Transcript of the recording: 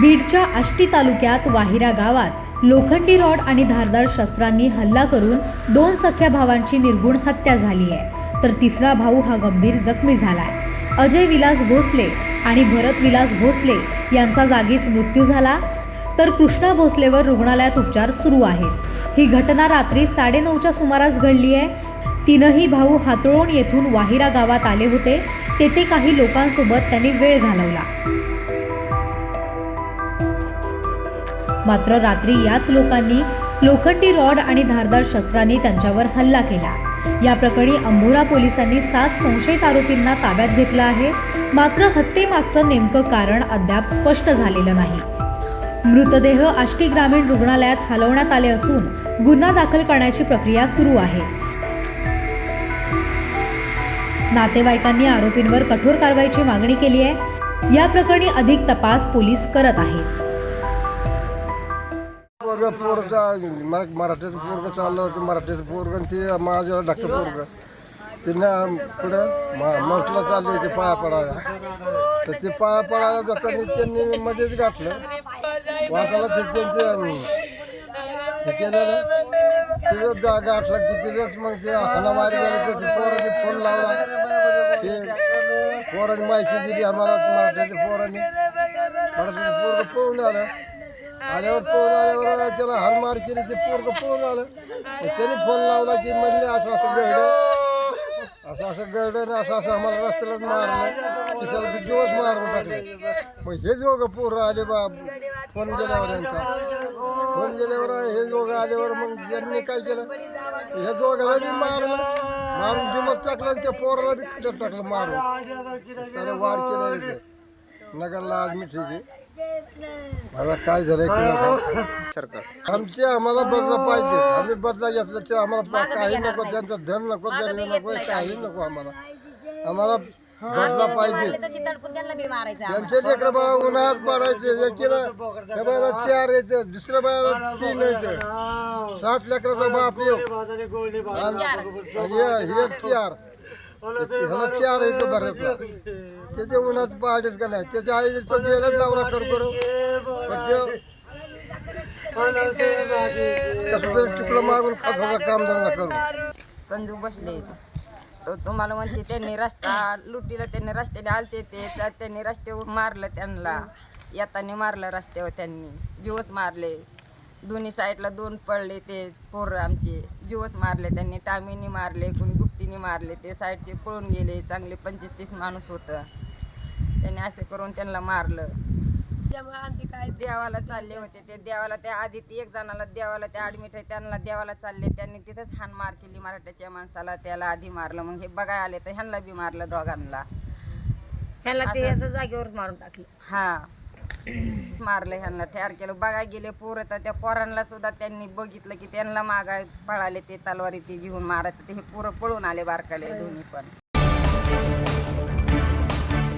बीडच्या आष्टी तालुक्यात वाहिरा गावात लोखंडी रॉड आणि धारदार शस्त्रांनी हल्ला करून दोन सख्या भावांची निर्गुण हत्या झाली आहे. तर तिसरा भाऊ हा गंभीर जखमी झालाय. अजय विलास भोसले आणि भरत विलास भोसले यांचा जागीच मृत्यू झाला. तर कृष्णा भोसलेवर रुग्णालयात उपचार सुरू आहेत. ही घटना रात्री साडेनऊच्या सुमारास घडली आहे. तीनही भाऊ हातळोण येथून वाहिरा गावात आले होते. तेथे काही लोकांसोबत त्यांनी वेळ घालवला. मात्र रात्री याच लोकांनी लोखंडी रॉड आणि धारदार शस्त्रांनी त्यांच्यावर हल्ला केला. या प्रकरणी अंभोरा पोलिसांनी सात संशयित आरोपींना ताब्यात घेतलं आहे. मात्र हत्येमागचं नेमकं कारण अद्याप स्पष्ट झालेलं नाही. मृतदेह आष्टी ग्रामीण रुग्णालयात हलवण्यात आले असून गुन्हा दाखल करण्याची प्रक्रिया सुरू आहे. नातेवाईकांनी आरोपींवर कठोर कारवाईची मागणी केली आहे. या प्रकरणी अधिक तपास पोलीस करत आहेत. पोरग पोरगा मरा- मराठीचं पोरग चाललं होतं. मराठीचं पोरग आणि ते माझ्यावर ढक्क पोरग. तिनं पुढं मा मावशीला चालले होते पाया पडायला. तर ते पाया पडायला जाताना त्यांनी मध्येच गाठलं वाटायला ते त्यांचे केलं तिथं गा गाठलं की तिथंच मग ते हाणामारी झाली त्याचे पोराने फोन लावला. ते पोराने माहिती दिली आम्हाला मराठीच्या पोराने. मराठीचं पोरग पळून आलं. आल्यावर पळून आल्यावर त्याला हारमार केली ते पोरग पळून आलं त्याने फोन लावला की म्हणले असं असं गळलं असं असं ना असं असं आम्हाला रस्त्यालाच मारलं. की त्याला ते दिवस मारून टाकले. मग हे दोघं पोरं आले बा. फोन गेल्यावर यांचा. फोन गेल्यावर हे दोघं आल्यावर मग त्यांनी काय केलं हे दोघांना बी मारलं. मारून दिवस टाकलं आणि त्या पोराला बी टाकलं मारून. त्याला वार केलं नगरला ऍडमिट होते मला काय झालंय की सरकार. आमचे आम्हाला बदला पाहिजे. आम्ही बदला घेतला ते आम्हाला काही नको त्यांचं धन नको जरी नको काही नको आम्हाला. आम्हाला बदला पाहिजे. त्यांचे लेकर बाळा उन्हात पडायचे एकीला त्या बाळाला चार येते दुसऱ्या बाळाला तीन येते. सात लेकराचा बाप येऊ. आणि हे- हे चार. चार येतो बऱ्याचला त्याच्या उन्हात पाहिजेच का नाही त्याच्या आईचं गेलं नवरा कर करू पण ते कसं तरी टिपलं मागून खासाचा काम धंदा करू. संजू बसले तो तुम्हाला म्हणते त्यांनी रस्ता लुटीला त्यांनी रस्त्याने आलते ते तर त्यांनी रस्त्यावर मारलं त्यांना. येताना मारलं रस्त्यावर त्यांनी. जीवच मारले. दोन्ही साईडला दोन पडले ते पोरं आमचे. जीवच मारले त्यांनी टामीनी मारले कोणी गुप्तीने मारले ते साईडचे पळून गेले चांगले पंचवीस तीस माणूस होतं. त्यांनी असे करून त्यांना मारलं. त्यामुळे आमची काय देवाला चालले होते ते. देवाला त्या आधी ते एक जणाला देवाला ते ॲडमिट आहे त्यांना देवाला चालले. त्यांनी तिथंच हाण मार केली मराठ्याच्या माणसाला त्याला आधी मारलं. मग हे बघाय आले तर ह्यांना बी मारलं दोघांना. त्यांना ते असं- असं जागेवर मारून टाकलं. हा. मारलं ह्यांना ठार केलं. बघाय गेले पोरं तर त्या पोरांना सुद्धा त्यांनी बघितलं की त्यांना मागाय पळाले ते तलवारी ते घेऊन मारत ते हे पोरं पळून आले बारकाले दोन्ही पण.